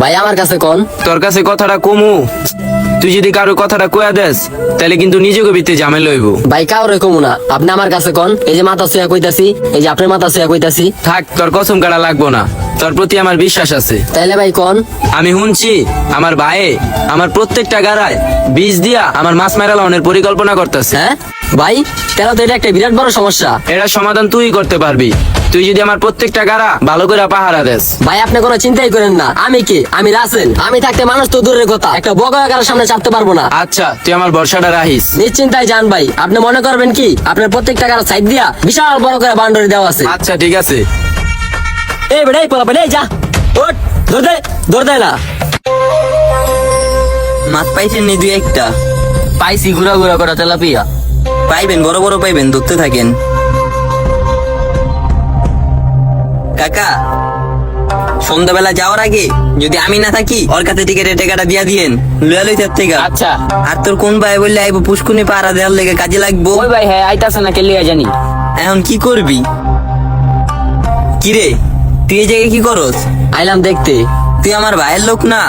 ভাই আমার কাছে কোন? তোর কাছে কথাটা কমু। তুই যদি কারও কথাটা কয়া দেস তাহলে কিন্তু নিজেকে ভিতরে ঝামেল হইব। ভাই কাউরে কমু না। আপনি আমার কাছে কোন? এই যে মাথা শুয়া কইতাছি এই যে আপনার মাথা শুয়া কইতাছি। থাক তোর কসম কাটা লাগবো না। তোর প্রতি আমার বিশ্বাস আছে। তাইলে ভাই কোন? আমি শুনছি আমার ভাইয়ে আমার প্রত্যেকটা গাড়ায় বীজ দিয়া আমার মাছ মেরা লাউনের পরিকল্পনা করতেছে। হ্যাঁ? ভাই তাহলে তো এটা একটা বিরাট বড় সমস্যা। এটা সমাধান তুই করতে পারবি। তুই যদি আমার প্রত্যেকটা গাড়া ভালো করে পাহারা দেস। ভাই আপনি কোনো চিন্তাই করেন না। আমি কি? আমি রাসেল। আমি থাকতে মানুষ তো দূরের কথা। একটা বগাকার সামনে চাপতে পারব না। আচ্ছা তুই আমার ভরসাটা রাখিস। নিশ্চিন্তায় যান ভাই। আপনি মনে করবেন কি? আপনার প্রত্যেকটা কারও সাইড দিয়া বিশাল বড় করে বাউন্ডারি দেওয়া আছে। আচ্ছা ঠিক আছে। এই বেড়ে পোলা বেড়ে যা। ওঠ ধর দে ধর দে না। মাছ পাইছেন নি দুই একটা? পাইছি ঘুরা ঘুরা করা তেলাপিয়া। পাইবেন বড় বড় পাইবেন ধরতে থাকেন। কাকা সন্ধ্যাবেলা যাওয়ার আগে যদি আমি না থাকি ওর কাছে টিকেটের টাকাটা দিয়া দিয়েন লুয়া লই তার থেকে আচ্ছা। আর তোর কোন ভাই বললে আইবো পুষ্কুনি পাড়া দেওয়ার লেগে কাজে লাগবো? ওই ভাই হ্যাঁ আইতাছে না কেলিয়া জানি। এখন কি করবি? কিরে তুই এই জায়গায় কি করস? আইলাম দেখতে। তুই আমার ভাইয়ের লোক না।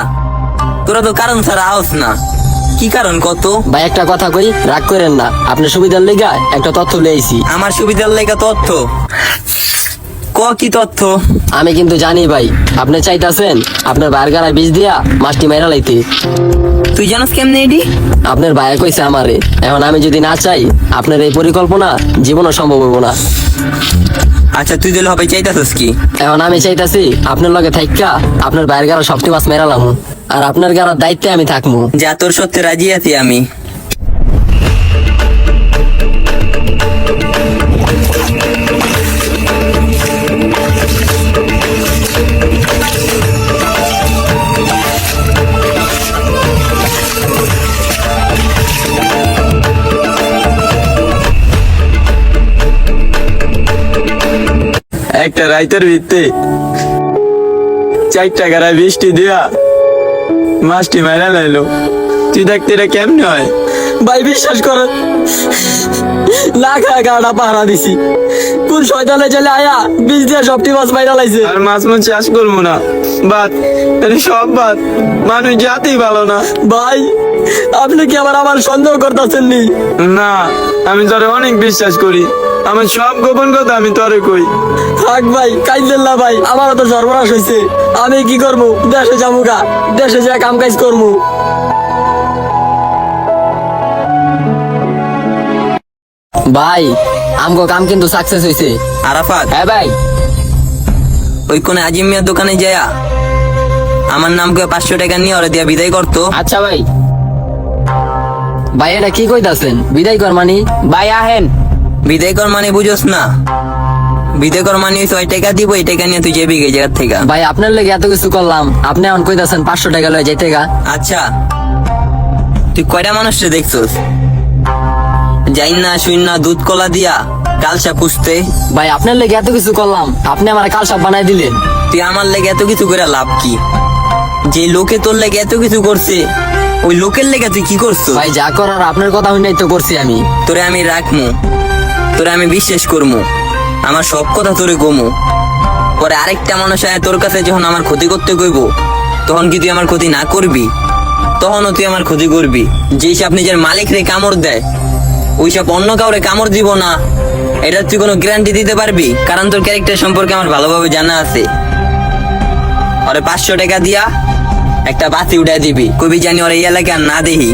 তোরা তো কারণ ছাড়া আওস না। কি কারণ কত? ভাই একটা কথা কই রাগ করেন না। আপনার সুবিধার লেগা একটা তথ্য লইছি। আমার সুবিধার লেগে তথ্য? ক কি তথ্য? আমি কিন্তু জানি ভাই আপনি চাইতাছেন আপনার ভাইয়ের গাড়ায় বীজ দিয়া মাছটি লাইতে। তুই জানোস কেমনে আপনার ভাইয়া কইছে আমারে এখন আমি যদি না চাই আপনার এই পরিকল্পনা জীবনও সম্ভব হব না। আচ্ছা তুই দিলে হবে চাইতাছস কি? এখন আমি চাইতাছি আপনার লগে থাইকা আপনার ভাইয়ের গাড়া সবটি মাছ মেরালাম আর আপনার গাড়ার দায়িত্বে আমি থাকব। যা তোর সত্যি রাজি আছি আমি। একটা রাইতের ভিত্তে। চারটা গাড়ায় বৃষ্টি দিয়া মাছটি মেরা লাইলো। তুই দেখতে এটা কেমনে হয়? ভাই বিশ্বাস খায় গাড়া পাহারা দিছি। কোন শয়তানে চলে আয়া বীজ দিয়া সবটি মাছ মেরা লাইছে। আর মাছ মাছ চাষ করব না। বাদ এটা সব বাদ। মানুষ জাতি ভালো না। ভাই আপনি কি আবার আমার সন্দেহ করতেছেন নি? না আমি তোরে অনেক বিশ্বাস করি। আমার সব গোপন কথা আমি তোরে কই। থাক ভাই না ভাই আমারও তো সর্বনাশ হয়েছে আমি কি করব? দেশে যাব গা দেশে যা কাম কাজ করব ভাই আমগো কাম কিন্তু সাকসেস হয়েছে আরাফাত হ্যাঁ ভাই। ওই কোন আজিম মিয়ার দোকানে যায়া আমার নামকে পাঁচশো টাকা নিয়ে ওরা দিয়া বিদায় করতো। আচ্ছা ভাই। ভাই এটা কি কইতাছেন? বিদায় কর মানি। ভাই আহেন। বিদায় কর মানে বুঝোস না। বিদায় কর মানে ওই টাকা দিব এই টাকা নিয়ে তুই যাবি এই জায়গার থেকে। ভাই আপনার লেগে এত কিছু করলাম। আপনি এখন কইতাছেন পাঁচশো টাকা লয়ে যাইতে গা। আচ্ছা। তুই কয়টা মানুষকে দেখছস? যাই না শুই না দুধ কলা দিয়া কালসা পুষতে। ভাই আপনার লেগে এত কিছু করলাম। আপনি আমার কালসা বানাই দিলেন। তুই আমার লেগে এত কিছু করে লাভ কি? যে লোকে তোর লেগে এত কিছু করছে ওই লোকের লেগে তুই কি করছ ভাই যা করার আপনার কথা হই নাই তো করছি আমি। তোরে আমি রাখমু। তোরে আমি বিশ্বাস করমু। আমার সব কথা তোরে গমু পরে আরেকটা মানুষ আয় তোর কাছে যখন আমার ক্ষতি করতে কইব, তখন কি তুই আমার ক্ষতি না করবি? তখনও তুই আমার ক্ষতি করবি। যেই সব নিজের মালিক রে কামড় দেয়, ওই সব অন্য কাউরে কামড় দিব না। এটা তুই কোনো গ্যারান্টি দিতে পারবি? কারণ তোর ক্যারেক্টার সম্পর্কে আমার ভালোভাবে জানা আছে। ওরে পাঁচশো টাকা দিয়া একটা বাতি উঠাই দিবি। কবি জানি ওর এই এলাকা না দেখি